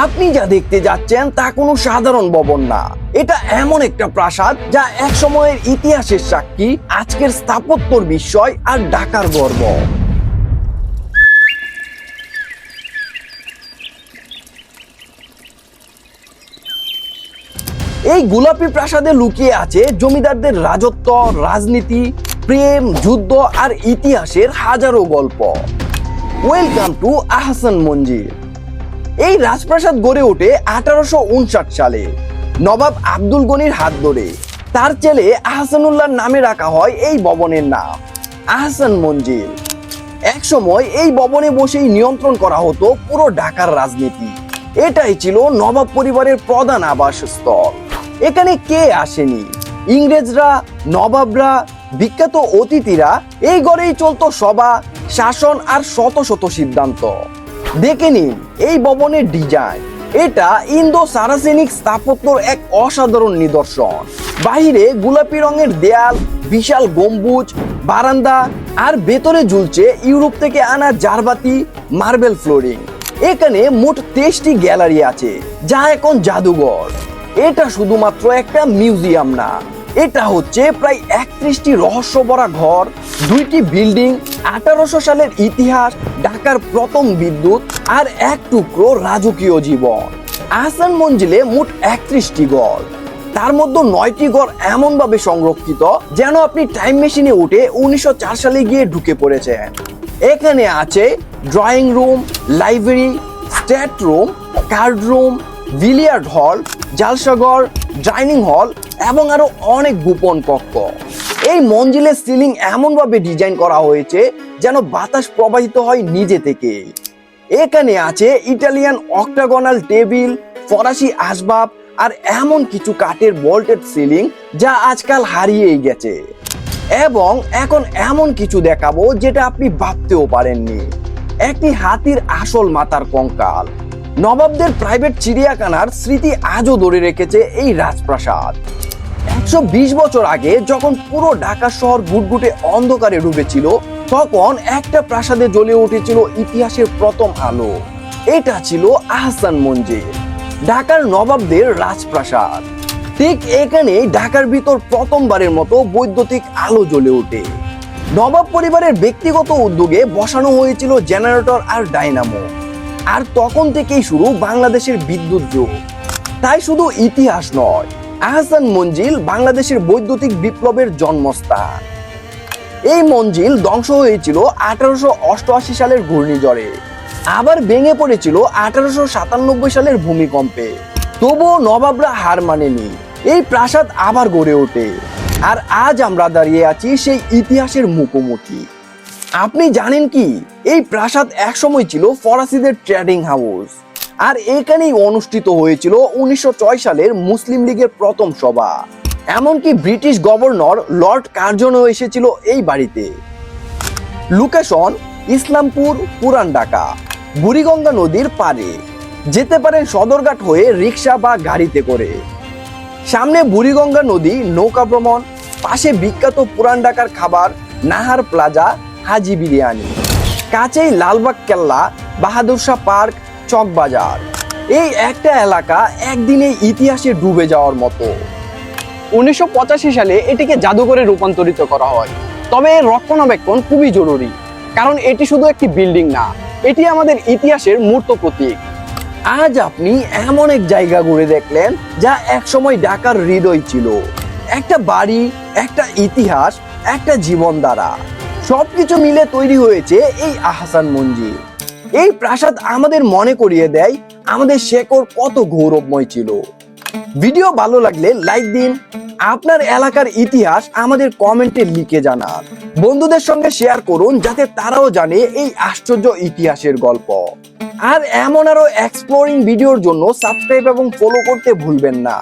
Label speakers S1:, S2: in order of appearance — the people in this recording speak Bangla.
S1: আপনি যা দেখতে যাচ্ছেন তা কোনো সাধারণ ভবন না। এটা এমন একটা প্রাসাদ যা এক সময়ের ইতিহাসের সাক্ষী, আজকের স্থাপত্যর বিস্ময় আর ঢাকার গর্ব। এই গোলাপি প্রাসাদে লুকিয়ে আছে জমিদারদের রাজত্ব, রাজনীতি, প্রেম, যুদ্ধ আর ইতিহাসের হাজারো গল্প। ওয়েলকাম টু আহসান মঞ্জির এই রাজপ্রাসাদ গড়ে ওঠে আঠারোশো উনষাট সালে। নবাব আব্দুল গনির হাত ধরে। তার ছেলে আহসানুল্লাহর নামে রাখা হয় এই ভবনের নাম, আহসান মঞ্জিল। এক সময় এই ভবনে বসেই নিয়ন্ত্রণ করা হতো পুরো ঢাকার রাজনীতি। এটাই ছিল নবাব পরিবারের প্রধান আবাসস্থল। এখানে কে আসেনি? ইংরেজরা, নবাবরা, বিখ্যাত অতিথিরা, এই ঘরেই চলতো সভা, শাসন আর শত শত সিদ্ধান্ত। দেখে নিন এই ভবনের ডিজাইন। এটা ইন্দো সারাসেনিক স্থাপত্যর এক অসাধারণ নিদর্শন। বাহিরে গোলাপি রঙের দেয়াল, বিশাল গম্বুজ, বারান্দা আর ভেতরে ঝুলছে ইউরোপ থেকে আনা জারবাতি, মার্বেল ফ্লোরিং। এখানে মোট তেইশটি গ্যালারি আছে, যা এখন জাদুঘর। এটা শুধুমাত্র একটা মিউজিয়াম না এটা হচ্ছে প্রায় একত্রিশটি রহস্য ভরা ঘর, দুইটি বিল্ডিং, আঠারোশো সালের ইতিহাস, ঢাকার প্রথম বিদ্যুৎ আর এক টুকরো রাজকীয় জীবন। আহসান মঞ্জিলে মোট একত্রিশটি গড় তার মধ্যে নয়টি গড় এমনভাবে সংরক্ষিত যেন আপনি টাইম মেশিনে উঠে উনিশশো চার সালে গিয়ে ঢুকে পড়েছেন। এখানে আছে drawing room library state room card room billiard hall Jalsaghar dining হল এবং আরও অনেক গোপন কক্ষ। এই মঞ্জিলের সিলিং এমনভাবে ডিজাইন করা হয়েছে যেন বাতাস প্রবাহিত হয় নিজে থেকেই এখানে আছে ইটালিয়ান অক্টাগোনাল টেবিল, ফরাসি আসবাব আর এমন কিছু কাঠের বোল্টেড সিলিং যা আজকাল হারিয়েই গেছে। এবং এখন এমন কিছু দেখাবো যেটা আপনি ভাবতেও পারেননি। একটি হাতির আসল মাথার কঙ্কাল। নবাবদের প্রাইভেট চিড়িয়াখানার স্মৃতি আজও ধরে রেখেছে এই রাজপ্রাসাদ। একশো বিশ বছর আগে যখন পুরো ঢাকা শহর গুটগুটে অন্ধকারে ডুবেছিল, তখন একটা প্রাসাদে জ্বলে উঠেছিল ইতিহাসের প্রথম আলো। এটা ছিল আহসান মঞ্জির, ঢাকার নবাবদের রাজপ্রাসাদ। ঠিক এখানে ঢাকার ভিতর প্রথমবারের মতো বৈদ্যুতিক আলো জ্বলে ওঠে। নবাব পরিবারের ব্যক্তিগত উদ্যোগে বসানো হয়েছিল জেনারেটর আর ডাইনামো। আর তখন থেকেই শুরু বাংলাদেশের বিদ্যুৎ যুগ। তাই শুধু ইতিহাস নয় আহসান মঞ্জিল বাংলাদেশের বৈদ্যুতিক বিপ্লবের জন্মস্থান। এই মঞ্জিল ধ্বংস হয়েছিল আঠারোশো অষ্টআশি সালের ঘূর্ণিঝড়ে। আবার ভেঙে পড়েছিল আঠারোশো সাতানব্বই সালের ভূমিকম্পে। তবুও নবাবরা হার মানেনি। এই প্রাসাদ আবার গড়ে ওঠে। আর আজ আমরা দাঁড়িয়ে আছি সেই ইতিহাসের মুখোমুখি। আপনি জানেন কি? এই প্রাসাদ একসময় ছিল ফরাসিদের ট্রেডিং হাউস আর এখানেই অনুষ্ঠিত হয়েছিল উনিশশো ছয় সালের মুসলিম লীগের প্রথম সভা। এমনকি ব্রিটিশ গভর্নর লর্ড কার্জনও এসেছিল এই বাড়িতে। লোকেশন ইসলামপুর, পুরান ঢাকা, বুড়িগঙ্গা নদীর পারে যেতে পারেন সদরঘাট হয়ে রিক্সা বা গাড়িতে করে। সামনে বুড়িগঙ্গা নদী, নৌকা ভ্রমণ, পাশে বিখ্যাত পুরান ঢাকার খাবার, নাহার প্লাজা, হাজি বিরিয়ানি। কাছেই লালবাগ কেল্লা বাহাদুর শাহ পার্ক চকবাজার এই একটা এলাকা একদিনে ইতিহাসে ডুবে যাওয়ার মতো।
S2: উনিশশো পঁচাশি সালে এটিকে জাদুঘরে রূপান্তরিত করা হয়। তবে এর রক্ষণাবেক্ষণ খুবই জরুরি, কারণ এটি শুধু একটি বিল্ডিং না, এটি আমাদের ইতিহাসের মূর্ত প্রতীক।
S1: আজ আপনি এমন এক জায়গা ঘুরে দেখলেন যা একসময় ঢাকার হৃদয় ছিল। একটা বাড়ি, একটা ইতিহাস, একটা জীবনধারা সবকিছু মিলে তৈরি হয়েছে এই আহসান মঞ্জির এই প্রাসাদ আমাদের মনে করিয়ে দেয়, আমাদের শেকড় কত গৌরবময় ছিল। ভিডিও ভালো লাগলে লাইক দিন, আপনার এলাকার ইতিহাস আমাদের কমেন্টে লিখে জানান। বন্ধুদের সঙ্গে শেয়ার করুন, যাতে তারাও জানে এই আশ্চর্য ইতিহাসের গল্প। আর এমন আরও এক্সপ্লোরিং ভিডিওর জন্য সাবস্ক্রাইব এবং ফলো করতে ভুলবেন না।